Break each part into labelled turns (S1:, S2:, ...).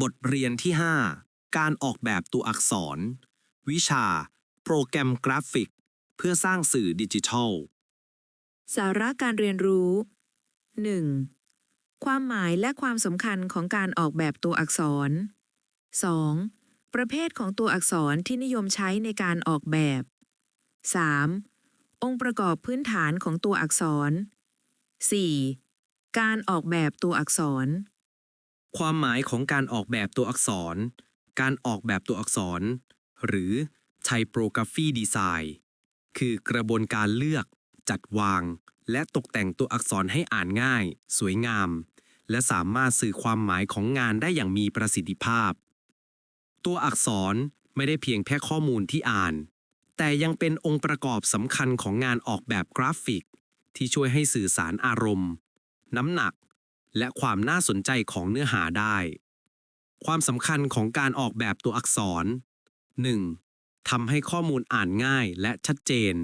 S1: บทเรียนที่ 5 การออกแบบตัวอักษร วิชา โปรแกรมกราฟิก เพื่อสร้างสื่อดิจิทัล
S2: สาระการเรียนรู้ 1. ความหมายและความสำคัญของการออกแบบตัวอักษร 2. ประเภทของตัวอักษรที่นิยมใช้ในการออกแบบ 3. องค์ประกอบพื้นฐานของตัวอักษร 4. การออกแบบตัวอักษร
S1: ความหมายของการออกแบบตัวอักษร การออกแบบตัวอักษร หรือ typography design คือกระบวนการเลือก จัดวาง และตกแต่งตัวอักษรให้อ่านง่าย สวยงาม และสามารถสื่อความหมายของงานได้อย่างมีประสิทธิภาพ ตัวอักษรไม่ได้เพียงแค่ข้อมูลที่อ่าน แต่ยังเป็นองค์ประกอบสำคัญของงานออกแบบกราฟิก ที่ช่วยให้สื่อสารอารมณ์ น้ำหนัก และความน่าสนใจของเนื้อหาได้ ความสำคัญของการออกแบบตัวอักษร 1. ทำให้ข้อมูลอ่านง่ายและชัดเจน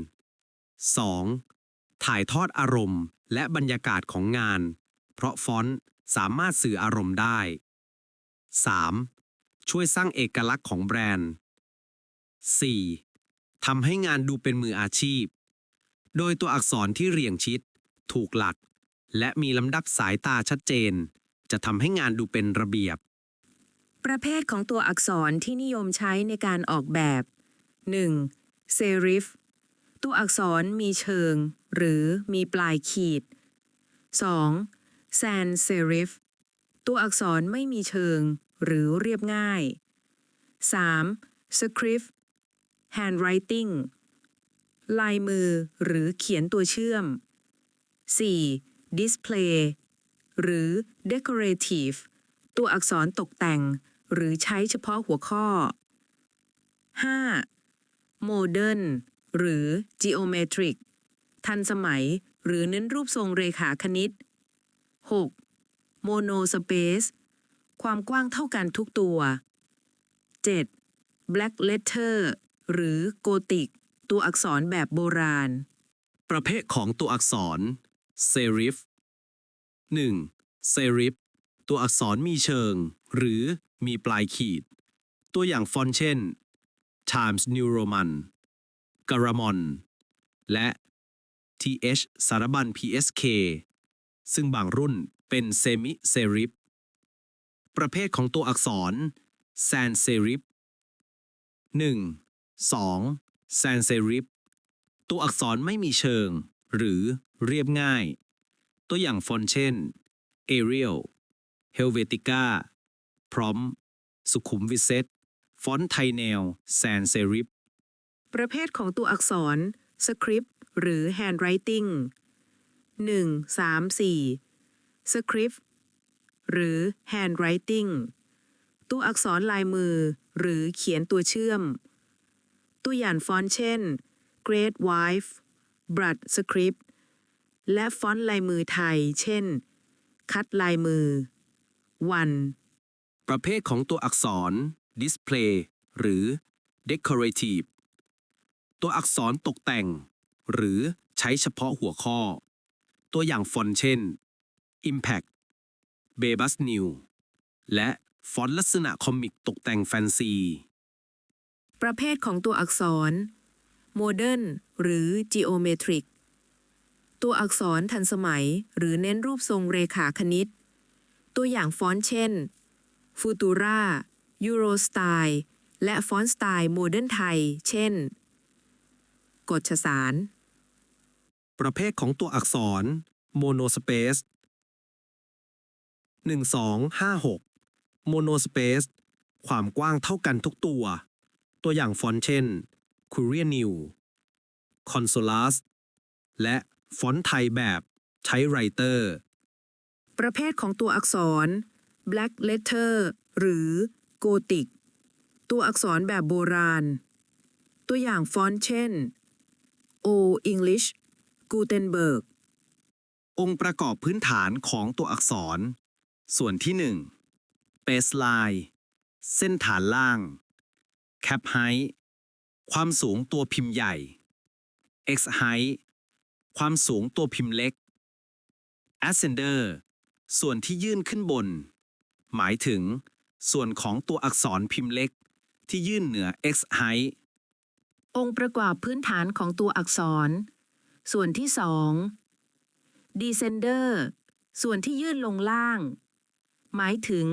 S1: 2. ถ่ายทอดอารมณ์ และบรรยากาศของงาน เพราะฟอนต์สามารถสื่ออารมณ์ได้ 3. ช่วยสร้างเอกลักษณ์ของแบรนด์ 4. ทำให้งานดูเป็นมืออาชีพ โดยตัวอักษรที่เรียงชิด ถูกหลัก และมีลำดับสายตาชัดเจน จะทำให้งานดูเป็นระเบียบ
S2: ประเภทของตัวอักษรที่นิยมใช้ในการออกแบบ 1. serif ตัวอักษรมีเชิง หรือมีปลายขีด 2. sans serif ตัวอักษรไม่มีเชิง หรือเรียบง่าย 3. script handwriting ลายมือหรือเขียนตัวเชื่อม 4. Display หรือ decorative ตัวอักษรตกแต่ง หรือใช้เฉพาะหัวข้อ 5. modern หรือ geometric ทันสมัย หรือเน้นรูปทรงเรขาคณิต 6. monospace ความกว้างเท่ากันทุกตัว 7. black letter หรือ Gothic ตัวอักษรแบบโบราณ
S1: ประเภทของตัวอักษร serif 1. serif ตัวอักษรมีเชิง หรือมีปลายขีด ตัวอย่างฟอนต์เช่น Times New Roman g a r a m o n และ TH สารบัญ PSK ซึ่งบางรุ่นเป็น Semi Serif ประเภทของตัวอักษร Sans Serif 1. 2. Sans Serif ตัวอักษรไม่มีเชิง หรือเรียบง่าย ตัวอย่างฟอนต์เช่น Arial Helvetica Prom สุขุมวิเซตฟอนต์ไทยแนว Sans Serif
S2: ประเภทของตัวอักษร script หรือ handwriting 1 3 4 script หรือ handwriting ตัวอักษรลายมือ หรือเขียนตัวเชื่อม ตัวอย่างฟอนต์เช่น Great Wife Blood Script และฟอนต์ลายมือไทย เช่น คัดลายมือ วัน
S1: ประเภทของตัวอักษร display หรือ decorative ตัวอักษรตกแต่ง หรือใช้เฉพาะหัวข้อ ตัวอย่างฟอนต์เช่น impact b e b u s new และฟอนต์ลักษณะคอมิกตกแต่งแฟนซี
S2: ประเภทของตัวอักษร Modern หรือ Geometric ตัวอักษรทันสมัย หรือเน้นรูปทรงเรขาคณิต ตัวอย่างฟอนต์เช่น Futura Eurostyle และฟอนต์สไตล์โมเดิร์นไทย เช่น กฎสาร
S1: ประเภทของตัวอักษร monospace 1256 monospace ความกว้างเท่ากันทุกตัว ตัวอย่างฟอนต์เช่น Courier New Consolas และ ฟอนต์ไทยแบบใช้ Writer
S2: ประเภทของตัวอักษร Black Letter หรือ Gothic ตัวอักษรแบบโบราณ ตัวอย่างฟอนต์เช่น O English Gutenberg
S1: องค์ประกอบพื้นฐานของตัวอักษร ส่วนที่ 1 baseline เส้นฐานล่าง cap height ความสูงตัวพิมพ์ใหญ่ x height ความสูงตัวพิมพ์เล็ก ascender ส่วนที่ยื่นขึ้นบน หมายถึง ส่วนของตัวอักษรพิมพ์เล็ก ที่ยื่นเหนือ x height
S2: องค์ประกอบพื้นฐานของตัวอักษร ส่วนที่สอง descender ส่วนที่ยื่นลงล่าง หมายถึง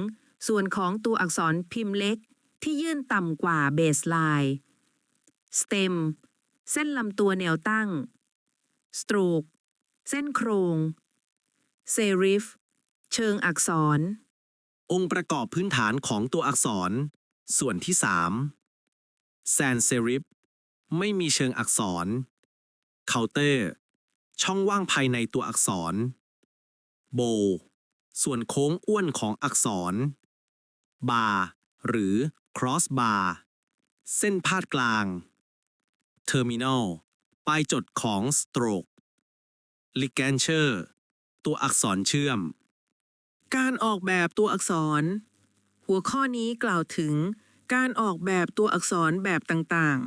S2: ส่วนของตัวอักษรพิมพ์เล็ก ที่ยื่นต่ำกว่าเบสไลน์ stem เส้นลำตัวแนวตั้ง stroke เส้นโครง serif เชิงอักษร
S1: องค์ประกอบพื้นฐานของตัวอักษร ส่วนที่3 sans serif ไม่มีเชิงอักษร counter ช่องว่างภายในตัวอักษร bow ส่วนโค้งอ้วนของอักษร bar หรือ cross bar เส้นพาดกลาง terminal ปลายจดของ stroke ligature ตัวอักษรเชื่อม
S2: การออกแบบตัวอักษร หัวข้อนี้กล่าวถึง การออกแบบตัวอักษรแบบต่าง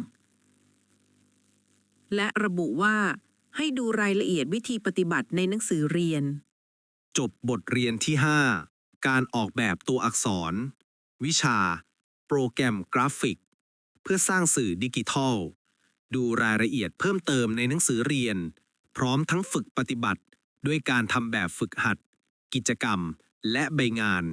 S2: ๆ และระบุว่า ให้ดูรายละเอียดวิธีปฏิบัติในหนังสือเรียน
S1: จบบทเรียนที่ 5 การออกแบบตัวอักษร วิชา โปรแกรมกราฟิก เพื่อสร้างสื่อดิจิทัล ดูรายละเอียดเพิ่มเติมในหนังสือเรียน พร้อมทั้งฝึกปฏิบัติ ด้วยการทำแบบฝึกหัด กิจกรรม และใบงาน